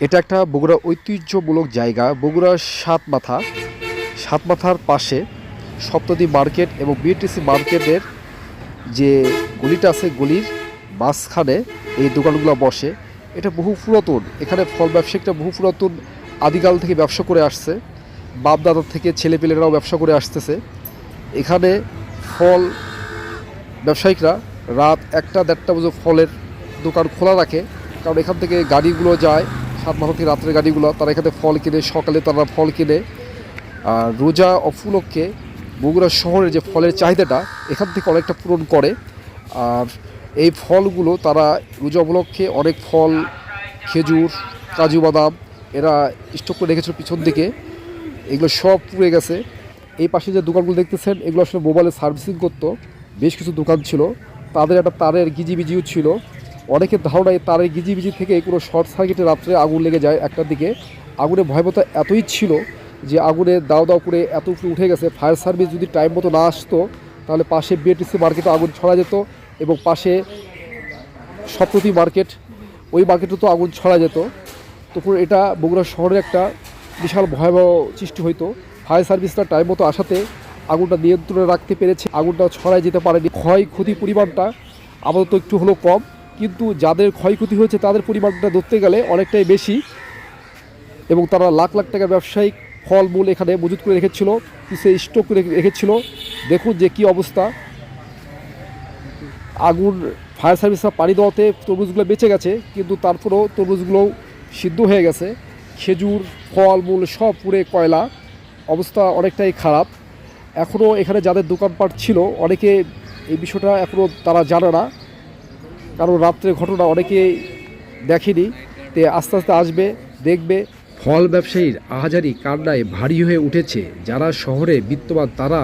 এটা একটা বগুড়া ঐতিহ্যমূলক জায়গা, বগুড়া সাত মাথা সাত মাথার পাশে সপ্তদী মার্কেট এবং বিএটিসি মার্কেটের যে গলিটা আছে, গলির মাঝখানে এই দোকানগুলো বসে। এটা বহু পুরাতন। এখানে ফল ব্যবসায়িকটা বহু পুরাতন, আদিকাল থেকে ব্যবসা করে আসছে। বাপ দাদা থেকে ছেলেপেলেরাও ব্যবসা করে আসতেছে। এখানে ফল ব্যবসায়িকরা রাত একটা দেড়টা পর্যন্ত ফলের দোকান খোলা রাখে। কারণ এখান থেকে গাড়িগুলো যায় মাথা থেকে রাত্রের গাড়িগুলো, তারা এখানে ফল কিনে, সকালে তারা ফল কিনে। আর রোজা উপলক্ষে বগুড়া শহরের যে ফলের চাহিদাটা, এখান থেকে অনেকটা পূরণ করে। আর এই ফলগুলো তারা রোজা উপলক্ষে অনেক ফল, খেজুর, কাজু বাদাম, এরা স্টক করে রেখেছিল পিছন দিকে। এগুলো সব পুড়ে গেছে। এই পাশে যে দোকানগুলো দেখতেছেন, এগুলো আসলে মোবাইলে সার্ভিসিং করতো। বেশ কিছু দোকান ছিল। তাদের একটা তারের গিজিবিজিও ছিল। অনেকের ধারণা এই তারের গিজিবিজি থেকে কোনো শর্ট সার্কিটে রাত্রে আগুন লেগে যায় একটার দিকে। আগুনের ভয়াবহতা এতই ছিল যে আগুনে দাও দাও করে এত উপরে উঠে গেছে। ফায়ার সার্ভিস যদি টাইম মতো না আসতো, তাহলে পাশে বিএটিসি মার্কেটে আগুন ছড়া যেত এবং পাশে সপ্ততী মার্কেট, ওই মার্কেটে তো আগুন ছড়া যেত। তখন এটা বগুড়া শহরে একটা বিশাল ভয়াবহ সৃষ্টি হইতো। ফায়ার সার্ভিসটা টাইম মতো আসাতে আগুনটা নিয়ন্ত্রণে রাখতে পেরেছে। আগুনটা ছড়ায় যেতে পারেনি। ক্ষয় ক্ষতি পরিমাণটা আপাতত একটু হলেও কম। কিন্তু যাদের ক্ষয়ক্ষতি হয়েছে তাদের পরিমাণটা ধরতে গেলে অনেকটাই বেশি এবং তারা লাখ লাখ টাকার ব্যবসায়িক ফলমূল এখানে মজুত করে রেখেছিল পিছিয়ে স্টক করে রেখেছিল। দেখুন যে কি অবস্থা। আগুন ফায়ার সার্ভিসরা পানি দেওয়াতে তরমুজগুলো বেঁচে গেছে, কিন্তু তারপরেও তরমুজগুলোও সিদ্ধ হয়ে গেছে। খেজুর, ফলমূল সব পুড়ে কয়লা, অবস্থা অনেকটাই খারাপ। এখনও এখানে যাদের দোকানপাট ছিল, অনেকে এই বিষয়টা এখনও তারা জানে না। কারণ রাত্রের ঘটনা অনেকে দেখেনি। তে আস্তে আস্তে আসবে দেখবে। ফল ব্যবসায়ীর আহাজারি কান্নায় ভারী হয়ে উঠেছে। যারা শহরে বিত্তবান তারা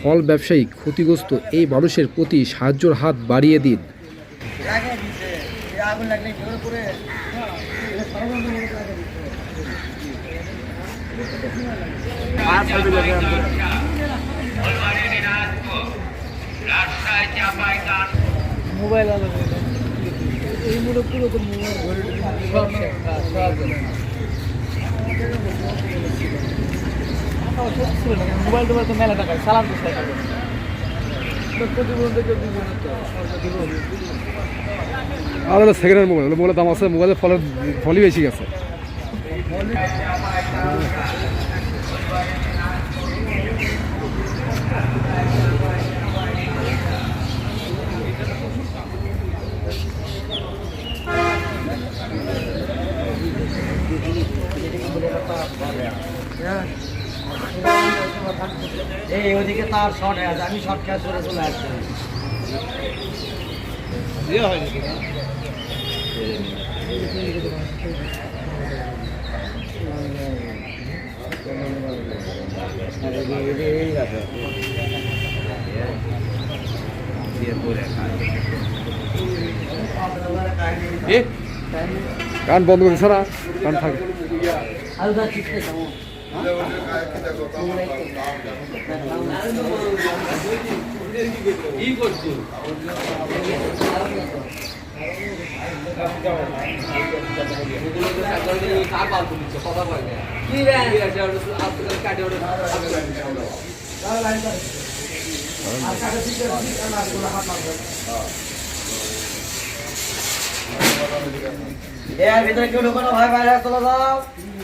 ফল ব্যবসায়ী ক্ষতিগ্রস্ত এই মানুষের প্রতি সাহায্যর হাত বাড়িয়ে দিন। মোবাইল মুলো পুরো মোবাইল টোবাইল তো মেলা টাকা সালাম সেকেন্ড হ্যান্ড মোবাইল মোবাইলের দাম আছে মোবাইলের ফলের ফলই বেশি গেছে। এই ওদিকে তার শর্ট আছে। আমি শর্ট ক্যাচ করে চলে আসছি। কান বন্ধ করছে না কান থাকে। রে এর ভিতরে কেউ ঢুকো না ভাই বাইরে চলে যাও।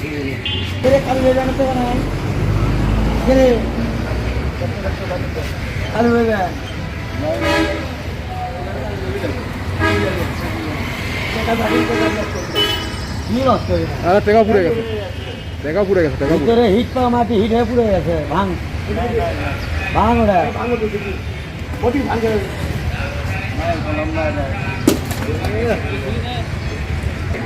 그래 가루 왜 가는 거야 나? 그래 가루 왜 가? 아, 내가 부려야겠어. 내가 부려야겠어. 내가 부려. 그래, 힛방 마디 힛해 부려야겠어. 방. 방어래. 방어도 되지. 어디 방어? 아, 그럼 말이야.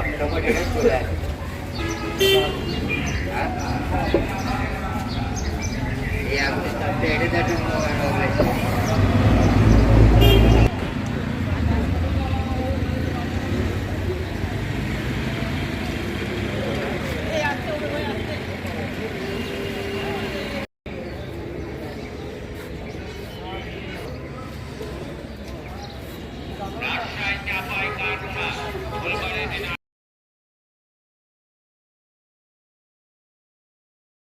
আছে করল সব এই আপনি তাতে এটা দেখুন